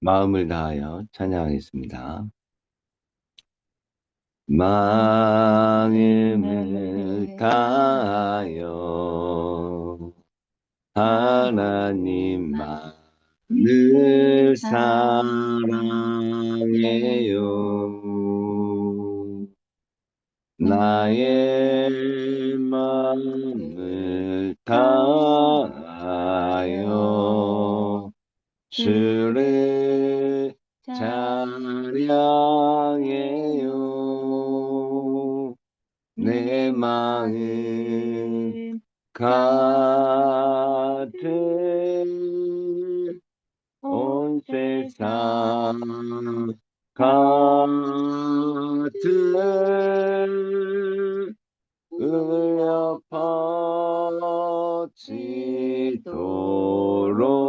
마음을 다하여 찬양하겠습니다. 마음을 다하여 하나님만을 사랑해요. 나의 마음을 다하여 주를 찬양해요. 내 마음 가득 온 세상 가득 울려 퍼지도록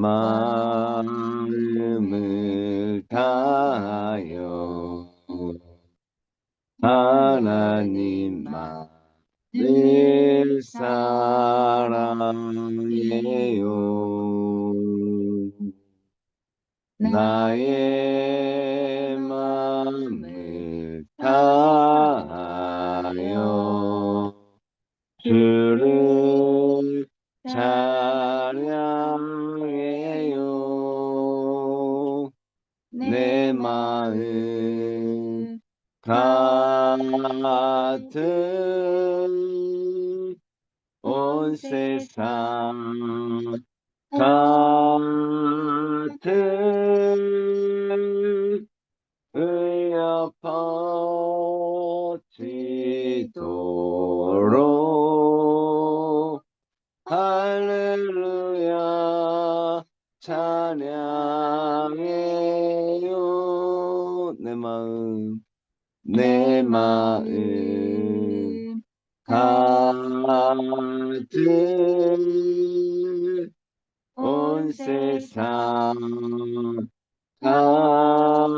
마음을 다하여 하나님만을 사랑해요. 나의 마음을 다하여 주를 찬양 가득 온 세상 가득 세상 가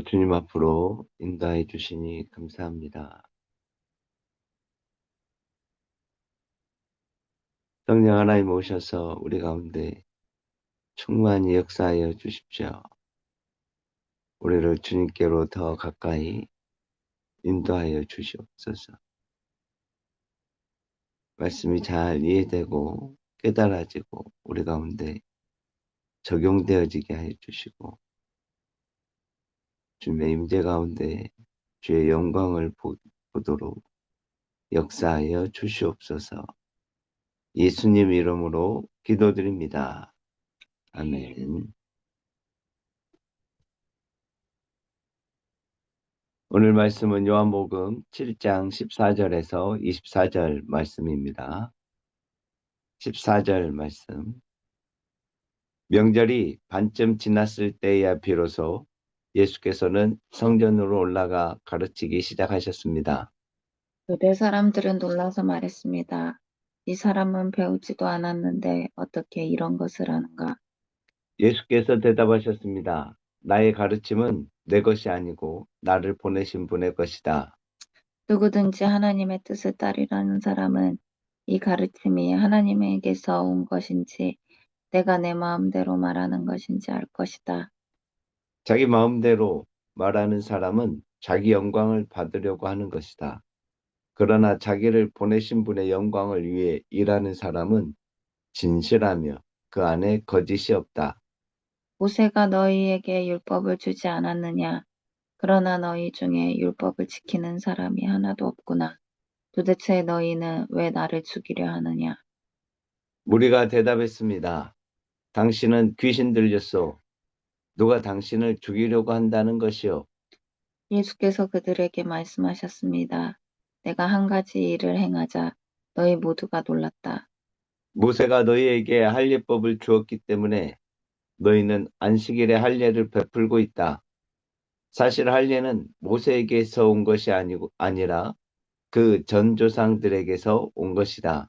주님 앞으로 인도해 주시니 감사합니다. 성령 하나님 오셔서 우리 가운데 충만히 역사하여 주십시오. 우리를 주님께로 더 가까이 인도하여 주시옵소서. 말씀이 잘 이해되고 깨달아지고 우리 가운데 적용되어지게 해 주시고 주님의 임재 가운데 주의 영광을 보도록 역사하여 주시옵소서. 예수님 이름으로 기도드립니다. 아멘. 오늘 말씀은 요한복음 7장 14절에서 24절 말씀입니다. 14절 말씀. 명절이 반쯤 지났을 때야 비로소 예수께서는 성전으로 올라가 가르치기 시작하셨습니다. 유대 사람들은 놀라서 말했습니다. 이 사람은 배우지도 않았는데 어떻게 이런 것을 하는가? 예수께서 대답하셨습니다. 나의 가르침은 내 것이 아니고 나를 보내신 분의 것이다. 누구든지 하나님의 뜻을 따르려는 사람은 이 가르침이 하나님에게서 온 것인지 내가 내 마음대로 말하는 것인지 알 것이다. 자기 마음대로 말하는 사람은 자기 영광을 받으려고 하는 것이다. 그러나 자기를 보내신 분의 영광을 위해 일하는 사람은 진실하며 그 안에 거짓이 없다. 모세가 너희에게 율법을 주지 않았느냐? 그러나 너희 중에 율법을 지키는 사람이 하나도 없구나. 도대체 너희는 왜 나를 죽이려 하느냐? 무리가 대답했습니다. 당신은 귀신 들렸소. 누가 당신을 죽이려고 한다는 것이요. 예수께서 그들에게 말씀하셨습니다. 내가 한 가지 일을 행하자 너희 모두가 놀랐다. 모세가 너희에게 할례법을 주었기 때문에 너희는 안식일에 할례를 베풀고 있다. 사실 할례는 모세에게서 온 것이 아니고 아니라 그 전 조상들에게서 온 것이다.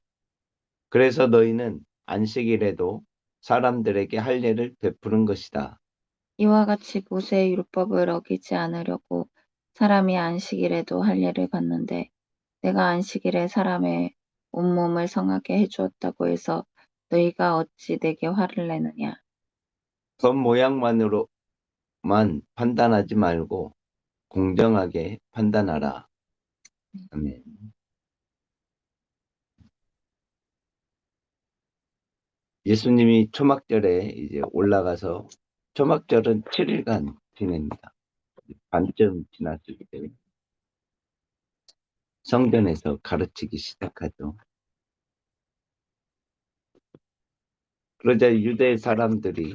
그래서 너희는 안식일에도 사람들에게 할례를 베푸는 것이다. 이와 같이 모세의 율법을 어기지 않으려고 사람이 안식일에도 할례를 받는데 내가 안식일에 사람의 온몸을 성하게 해주었다고 해서 너희가 어찌 내게 화를 내느냐. 겉 모양만으로만 판단하지 말고 공정하게 판단하라. 아멘. 예수님이 초막절에 이제 올라가서 초막절은 7일간 지냅니다. 반쯤 지났을 때 성전에서 가르치기 시작하죠. 그러자 유대 사람들이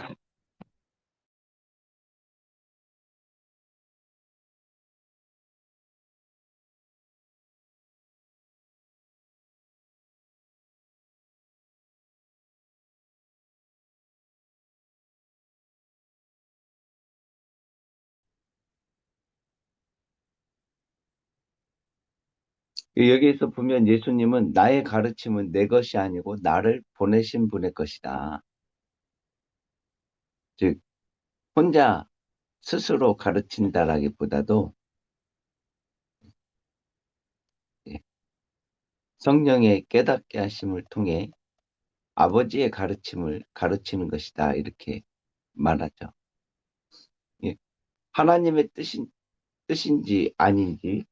여기에서 보면 예수님은 나의 가르침은 내 것이 아니고 나를 보내신 분의 것이다. 즉 혼자 스스로 가르친다라기보다도 예, 성령의 깨닫게 하심을 통해 아버지의 가르침을 가르치는 것이다. 이렇게 말하죠. 예, 하나님의 뜻인, 뜻인지 아닌지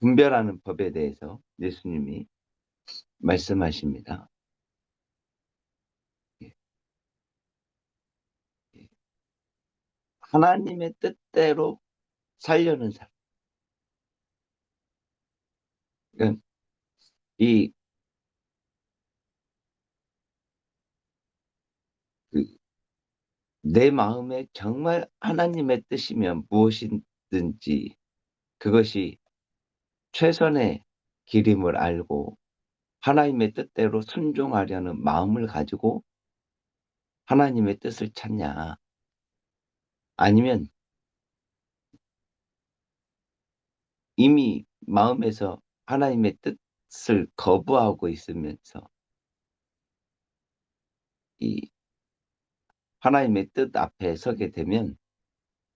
분별하는 법에 대해서 예수님이 말씀하십니다. 예. 예. 하나님의 뜻대로 살려는 사람. 그러니까 이 그, 내 마음에 정말 하나님의 뜻이면 무엇이든지 그것이 최선의 길임을 알고 하나님의 뜻대로 순종하려는 마음을 가지고 하나님의 뜻을 찾냐? 아니면 이미 마음에서 하나님의 뜻을 거부하고 있으면서 이 하나님의 뜻 앞에 서게 되면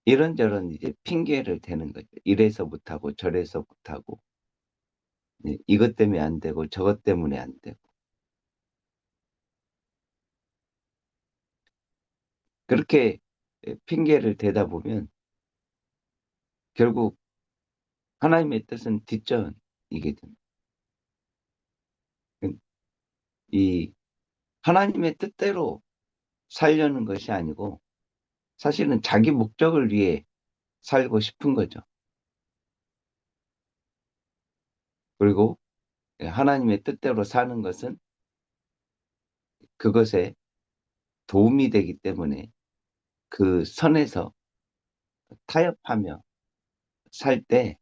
이런저런 이제 핑계를 대는 거죠. 이래서 못하고 저래서 못하고 네, 이것 때문에 안 되고 저것 때문에 안 되고 그렇게 핑계를 대다 보면 결국 하나님의 뜻은 뒷전이게 됩니다. 이 하나님의 뜻대로 살려는 것이 아니고 사실은 자기 목적을 위해 살고 싶은 거죠. 그리고 하나님의 뜻대로 사는 것은 그것에 도움이 되기 때문에 그 선에서 타협하며 살 때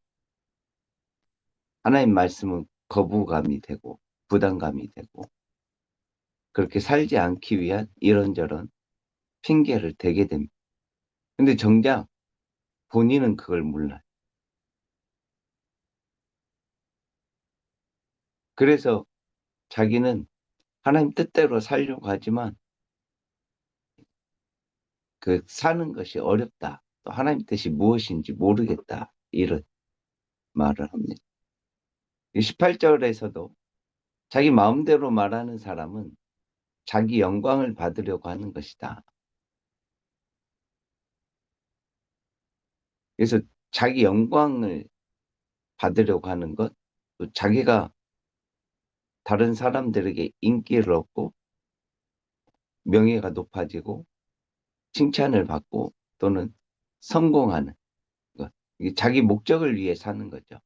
하나님 말씀은 거부감이 되고 부담감이 되고 그렇게 살지 않기 위한 이런저런 핑계를 대게 됩니다. 근데 정작 본인은 그걸 몰라요. 그래서 자기는 하나님 뜻대로 살려고 하지만 그 사는 것이 어렵다. 또 하나님 뜻이 무엇인지 모르겠다. 이런 말을 합니다. 18절에서도 자기 마음대로 말하는 사람은 자기 영광을 받으려고 하는 것이다. 그래서 자기 영광을 받으려고 하는 것, 또 자기가 다른 사람들에게 인기를 얻고 명예가 높아지고 칭찬을 받고 또는 성공하는 것. 자기 목적을 위해 사는 거죠.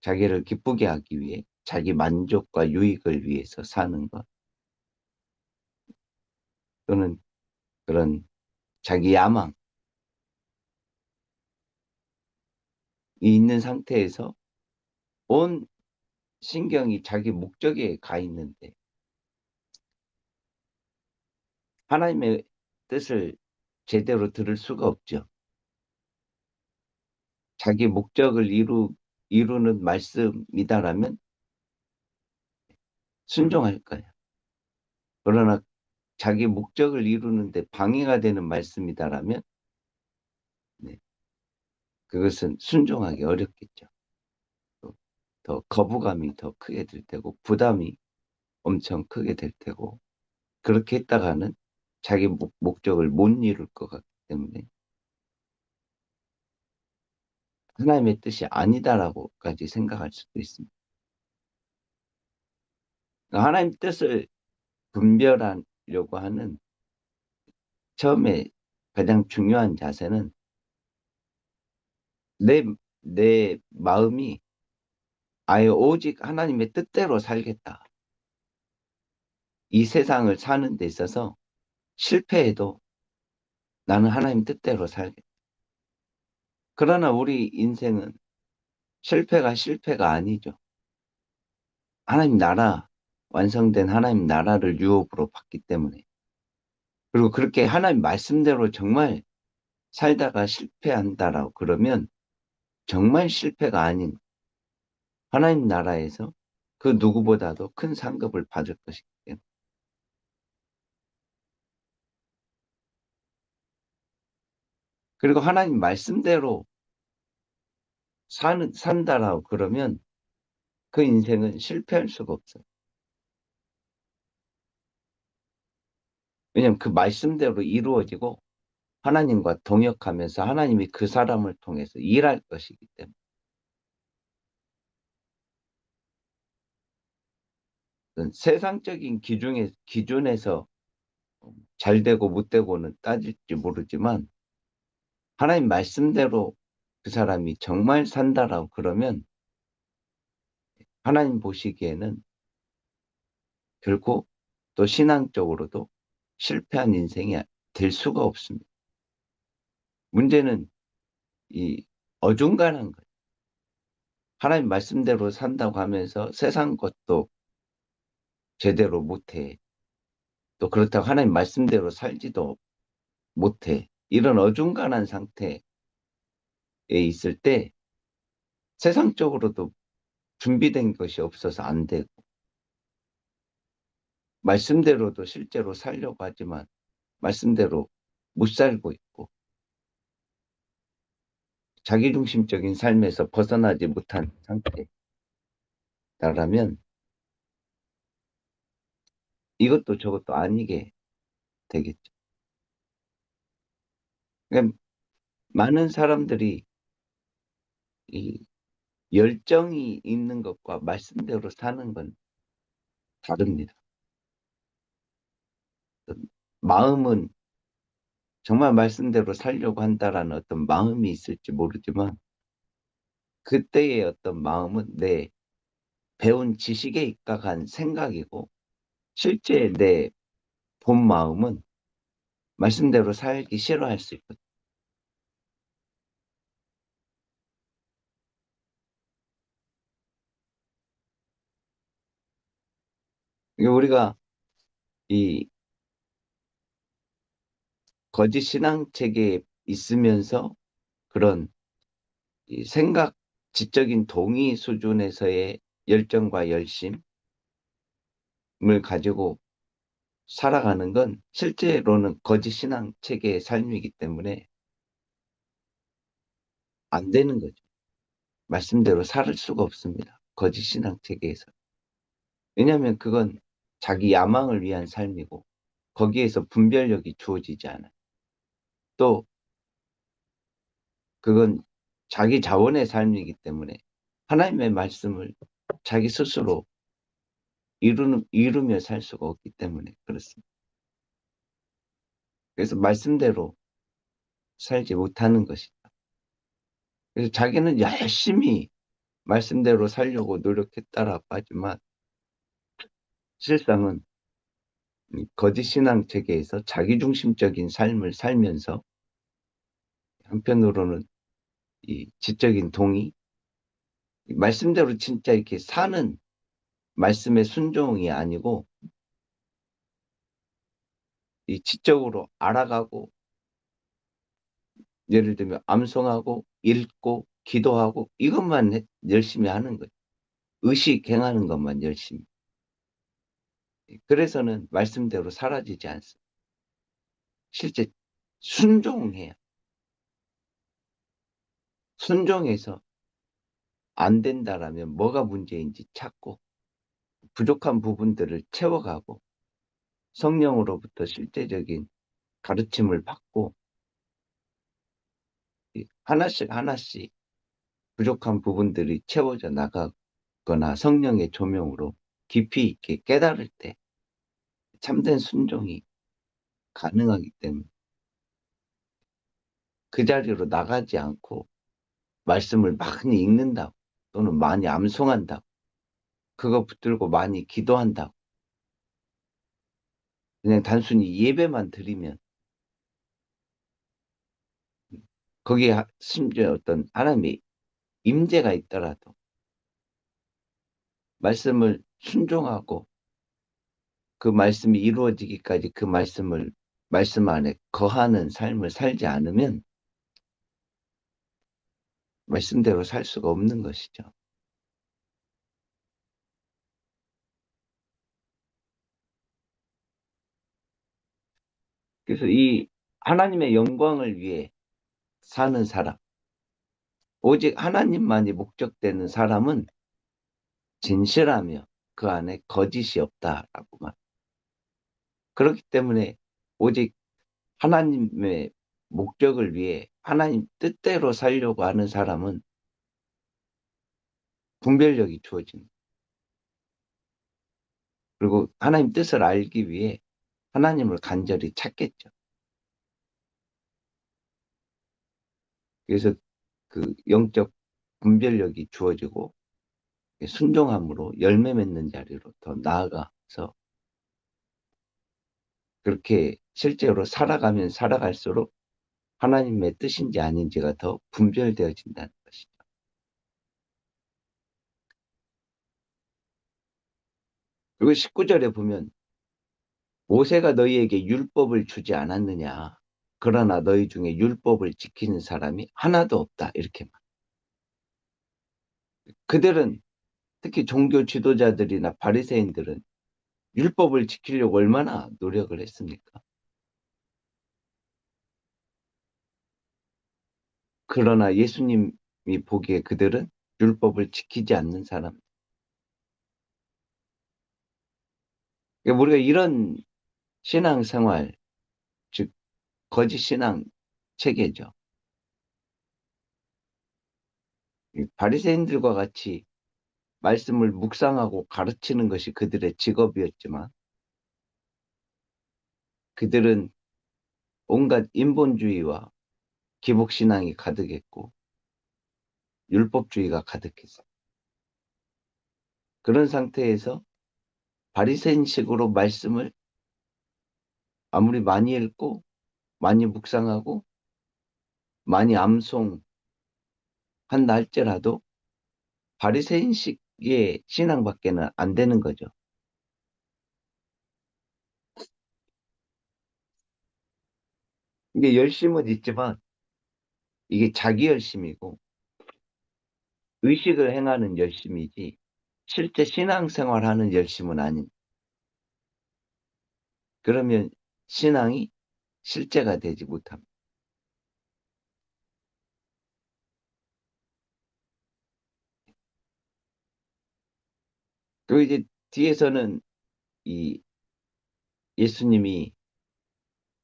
자기를 기쁘게 하기 위해 자기 만족과 유익을 위해서 사는 것. 또는 그런 자기 야망, 있는 상태에서 온 신경이 자기 목적에 가 있는데 하나님의 뜻을 제대로 들을 수가 없죠. 자기 목적을 이루, 이루는 말씀이다라면 순종할 거예요. 그러나 자기 목적을 이루는데 방해가 되는 말씀이다라면 네, 그것은 순종하기 어렵겠죠. 또, 더 거부감이 더 크게 될 테고 부담이 엄청 크게 될 테고 그렇게 했다가는 자기 목, 목적을 못 이룰 것 같기 때문에 하나님의 뜻이 아니다라고까지 생각할 수도 있습니다. 그러니까 하나님 뜻을 분별하려고 하는 처음에 가장 중요한 자세는 내, 내 마음이 아예 오직 하나님의 뜻대로 살겠다. 이 세상을 사는 데 있어서 실패해도 나는 하나님 뜻대로 살겠다. 그러나 우리 인생은 실패가 실패가 아니죠. 하나님 나라, 완성된 하나님 나라를 유업으로 받기 때문에. 그리고 그렇게 하나님 말씀대로 정말 살다가 실패한다라고 그러면 정말 실패가 아닌 하나님 나라에서 그 누구보다도 큰 상급을 받을 것이기 때문에. 그리고 하나님 말씀대로 사는, 산다라고 그러면 그 인생은 실패할 수가 없어요. 왜냐하면 그 말씀대로 이루어지고 하나님과 동역하면서 하나님이 그 사람을 통해서 일할 것이기 때문에. 세상적인 기준에, 기준에서 잘 되고 못 되고는 따질지 모르지만 하나님 말씀대로 그 사람이 정말 산다라고 그러면 하나님 보시기에는 결코 또 신앙적으로도 실패한 인생이 될 수가 없습니다. 문제는 이 어중간한 거예요. 하나님 말씀대로 산다고 하면서 세상 것도 제대로 못해. 또 그렇다고 하나님 말씀대로 살지도 못해. 이런 어중간한 상태에 있을 때 세상적으로도 준비된 것이 없어서 안 되고 말씀대로도 실제로 살려고 하지만 말씀대로 못 살고 있고 자기중심적인 삶에서 벗어나지 못한 상태라면 이것도 저것도 아니게 되겠죠. 그러니까 많은 사람들이 이 열정이 있는 것과 말씀대로 사는 건 다릅니다. 마음은 정말 말씀대로 살려고 한다라는 어떤 마음이 있을지 모르지만 그때의 어떤 마음은 내 배운 지식에 입각한 생각이고 실제 내 본 마음은 말씀대로 살기 싫어할 수 있거든요. 우리가 이 거짓 신앙 체계에 있으면서 그런 생각 지적인 동의 수준에서의 열정과 열심을 가지고 살아가는 건 실제로는 거짓 신앙 체계의 삶이기 때문에 안 되는 거죠. 말씀대로 살 수가 없습니다. 거짓 신앙 체계에서. 왜냐하면 그건 자기 야망을 위한 삶이고 거기에서 분별력이 주어지지 않아요. 또 그건 자기 자원의 삶이기 때문에 하나님의 말씀을 자기 스스로 이루는, 이루며 살 수가 없기 때문에 그렇습니다. 그래서 말씀대로 살지 못하는 것이다. 그래서 자기는 열심히 말씀대로 살려고 노력했다라고 하지만 실상은 거짓 신앙 체계에서 자기중심적인 삶을 살면서 한편으로는 이 지적인 동의, 이 말씀대로 진짜 이렇게 사는 말씀의 순종이 아니고 이 지적으로 알아가고 예를 들면 암송하고 읽고 기도하고 이것만 해- 열심히 하는 거예요. 의식 행하는 것만 열심히. 그래서는 말씀대로 사라지지 않습니다. 실제 순종해야. 순종해서 안 된다라면 뭐가 문제인지 찾고 부족한 부분들을 채워가고 성령으로부터 실제적인 가르침을 받고 이 하나씩 하나씩 부족한 부분들이 채워져 나가거나 성령의 조명으로 깊이 있게 깨달을 때 참된 순종이 가능하기 때문에 그 자리로 나가지 않고 말씀을 많이 읽는다고 또는 많이 암송한다고 그거 붙들고 많이 기도한다고. 그냥 단순히 예배만 드리면. 거기에 하- 심지어 어떤 하나님의 임재가 있더라도 말씀을 순종하고 그 말씀이 이루어지기까지 그 말씀을 말씀 안에 거하는 삶을 살지 않으면 말씀대로 살 수가 없는 것이죠. 그래서 이 하나님의 영광을 위해 사는 사람, 오직 하나님만이 목적되는 사람은 진실하며 그 안에 거짓이 없다라고 말. 그렇기 때문에 오직 하나님의 목적을 위해 하나님 뜻대로 살려고 하는 사람은 분별력이 주어집니다. 그리고 하나님 뜻을 알기 위해 하나님을 간절히 찾겠죠. 그래서 그 영적 분별력이 주어지고 순종함으로 열매 맺는 자리로 더 나아가서 그렇게 실제로 살아가면 살아갈수록 하나님의 뜻인지 아닌지가 더 분별되어진다는 것이죠. 그리고 19절에 보면 모세가 너희에게 율법을 주지 않았느냐. 그러나 너희 중에 율법을 지키는 사람이 하나도 없다. 이렇게 말. 그들은 특히 종교 지도자들이나 바리새인들은 율법을 지키려고 얼마나 노력을 했습니까? 그러나 예수님이 보기에 그들은 율법을 지키지 않는 사람. 그러니까 우리가 이런 신앙 생활, 즉 거짓 신앙 체계죠. 이 바리새인들과 같이 말씀을 묵상하고 가르치는 것이 그들의 직업이었지만 그들은 온갖 인본주의와 기복신앙이 가득했고 율법주의가 가득했어. 그런 상태에서 바리새인식으로 말씀을 아무리 많이 읽고 많이 묵상하고 많이 암송한다 할지라도 바리새인식의 신앙밖에는 안 되는 거죠. 이게 열심은 있지만 이게 자기 열심이고 의식을 행하는 열심이지 실제 신앙생활하는 열심은 아닌. 그러면 신앙이 실제가 되지 못합니다. 그리고 이제 뒤에서는 이 예수님이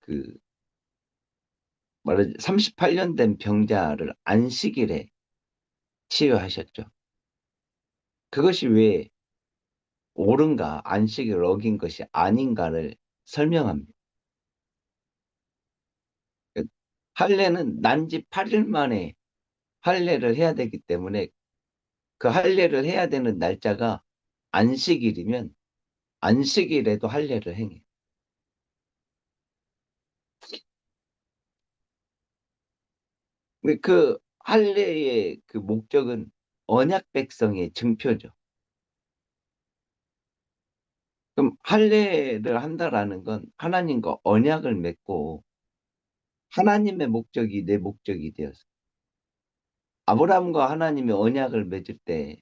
그 말하자 38년 된 병자를 안식일에 치유하셨죠. 그것이 왜 옳은가 안식을 어긴 것이 아닌가를 설명합니다. 할례는 난지 8일 만에 할례를 해야 되기 때문에 그 할례를 해야 되는 날짜가 안식일이면 안식일에도 할례를 행해. 근데 그 할례의 그 목적은 언약 백성의 증표죠. 그럼 할례를 한다라는 건 하나님과 언약을 맺고 하나님의 목적이 내 목적이 되어서 아브라함과 하나님이 언약을 맺을 때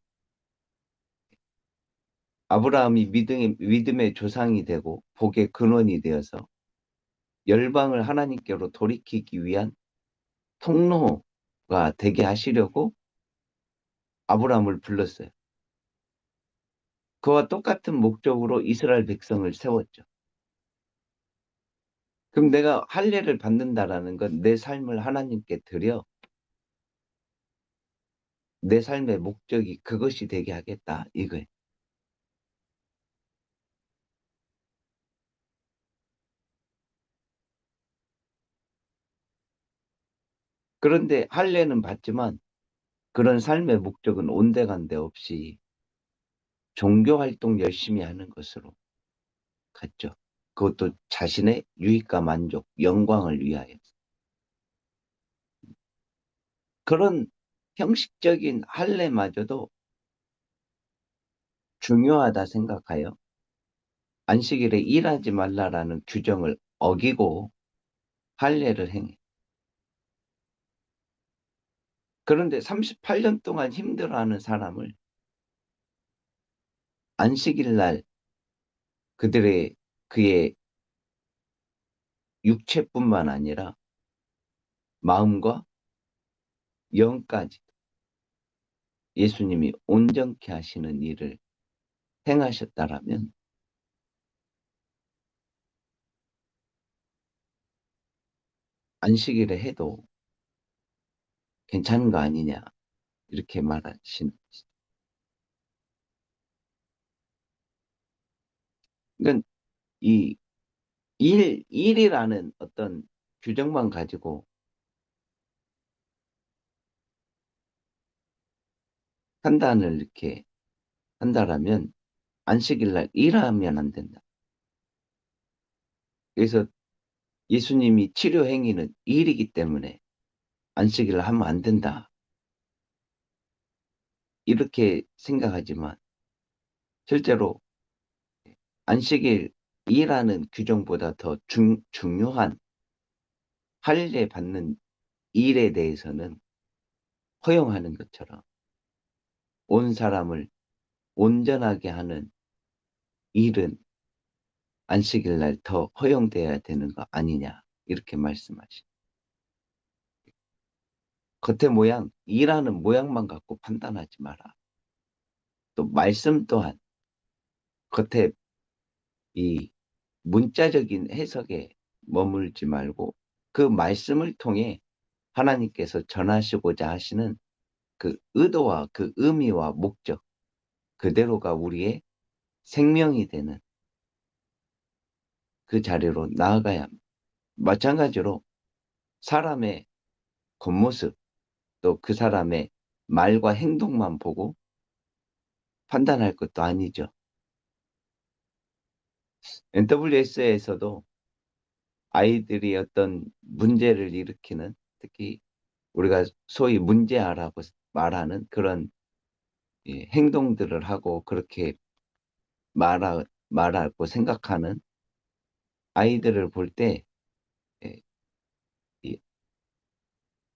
아브라함이 믿음의, 믿음의 조상이 되고 복의 근원이 되어서 열방을 하나님께로 돌이키기 위한 통로가 되게 하시려고 아브라함을 불렀어요. 그와 똑같은 목적으로 이스라엘 백성을 세웠죠. 그럼 내가 할례를 받는다라는 건 내 삶을 하나님께 드려 내 삶의 목적이 그것이 되게 하겠다 이거예요. 그런데 할례는 받지만 그런 삶의 목적은 온데간데 없이 종교 활동 열심히 하는 것으로 갔죠. 그것도 자신의 유익과 만족, 영광을 위하여. 그런 형식적인 할례마저도 중요하다 생각하여 안식일에 일하지 말라라는 규정을 어기고 할례를 행해. 그런데 38년 동안 힘들어하는 사람을 안식일 날 그들의 그의 육체뿐만 아니라 마음과 영까지 예수님이 온전케 하시는 일을 행하셨다라면 안식일에 해도 괜찮은 거 아니냐 이렇게 말하시는 것이죠. 그러니까 이 일, 일이라는 어떤 규정만 가지고 판단을 이렇게 한다라면 안식일 날 일하면 안 된다. 그래서 예수님이 치료 행위는 일이기 때문에 안식일을 하면 안 된다. 이렇게 생각하지만 실제로 안식일이라는 규정보다 더 중, 중요한 할례 받는 일에 대해서는 허용하는 것처럼 온 사람을 온전하게 하는 일은 안식일 날 더 허용돼야 되는 거 아니냐 이렇게 말씀하시. 겉의 모양, 일하는 모양만 갖고 판단하지 마라. 또 말씀 또한 겉에 이 문자적인 해석에 머물지 말고 그 말씀을 통해 하나님께서 전하시고자 하시는 그 의도와 그 의미와 목적 그대로가 우리의 생명이 되는 그 자리로 나아가야 합니다. 마찬가지로 사람의 겉모습 또 그 사람의 말과 행동만 보고 판단할 것도 아니죠. NWS에서도 아이들이 어떤 문제를 일으키는 특히 우리가 소위 문제아라고 말하는 그런 예, 행동들을 하고 그렇게 말하, 말하고 생각하는 아이들을 볼 때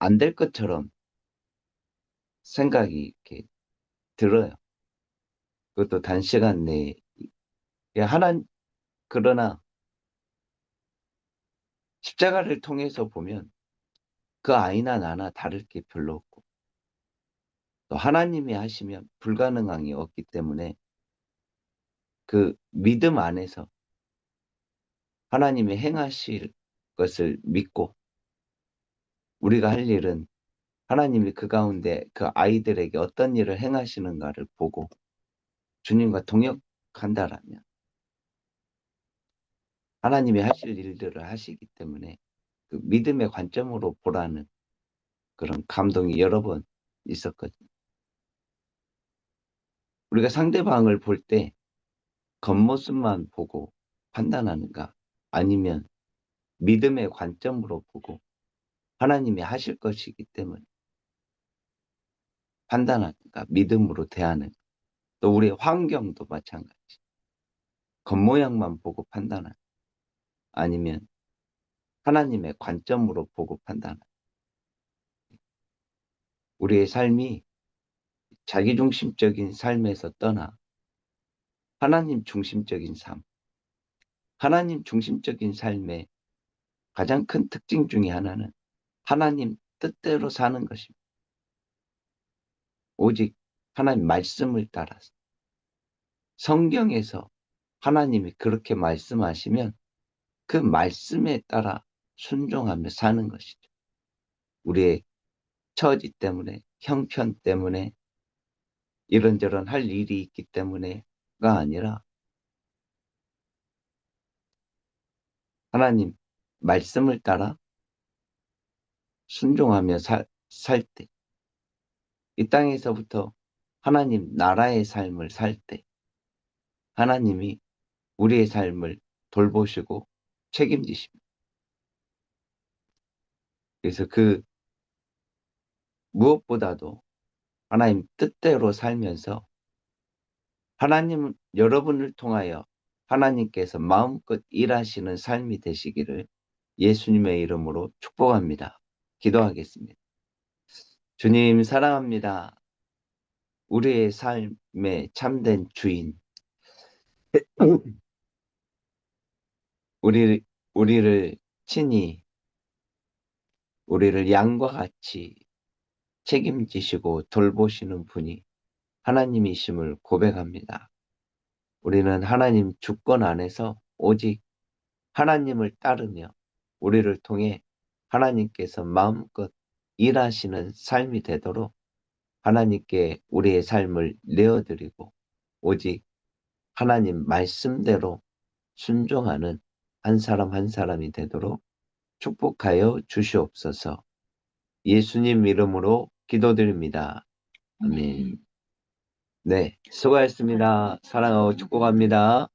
안 될 것처럼 생각이 이렇게 들어요. 그것도 단시간 내에 하나 그러나 십자가를 통해서 보면 그 아이나 나나 다를 게 별로 없고 또 하나님이 하시면 불가능한 게 없기 때문에 그 믿음 안에서 하나님이 행하실 것을 믿고 우리가 할 일은 하나님이 그 가운데 그 아이들에게 어떤 일을 행하시는가를 보고 주님과 동역한다라면 하나님이 하실 일들을 하시기 때문에 그 믿음의 관점으로 보라는 그런 감동이 여러 번 있었거든요. 우리가 상대방을 볼 때 겉모습만 보고 판단하는가 아니면 믿음의 관점으로 보고 하나님이 하실 것이기 때문에 판단하는가? 믿음으로 대하는. 또 우리의 환경도 마찬가지. 겉모양만 보고 판단하는. 아니면 하나님의 관점으로 보고 판단하는. 우리의 삶이 자기중심적인 삶에서 떠나 하나님 중심적인 삶. 하나님 중심적인 삶의 가장 큰 특징 중에 하나는 하나님 뜻대로 사는 것입니다. 오직 하나님 말씀을 따라서 성경에서 하나님이 그렇게 말씀하시면 그 말씀에 따라 순종하며 사는 것이죠. 우리의 처지 때문에 형편 때문에 이런저런 할 일이 있기 때문에가 아니라 하나님 말씀을 따라 순종하며 살 때, 이 땅에서부터 하나님 나라의 삶을 살 때, 하나님이 우리의 삶을 돌보시고 책임지십니다. 그래서 그 무엇보다도 하나님 뜻대로 살면서 하나님 여러분을 통하여 하나님께서 마음껏 일하시는 삶이 되시기를 예수님의 이름으로 축복합니다. 기도하겠습니다. 주님 사랑합니다. 우리의 삶의 참된 주인. 우리, 우리를 친히 우리를 양과 같이 책임지시고 돌보시는 분이 하나님이심을 고백합니다. 우리는 하나님 주권 안에서 오직 하나님을 따르며 우리를 통해 하나님께서 마음껏 일하시는 삶이 되도록 하나님께 우리의 삶을 내어드리고 오직 하나님 말씀대로 순종하는 한 사람 한 사람이 되도록 축복하여 주시옵소서. 예수님 이름으로 기도드립니다. 아멘. 네, 수고하셨습니다. 사랑하고 축복합니다.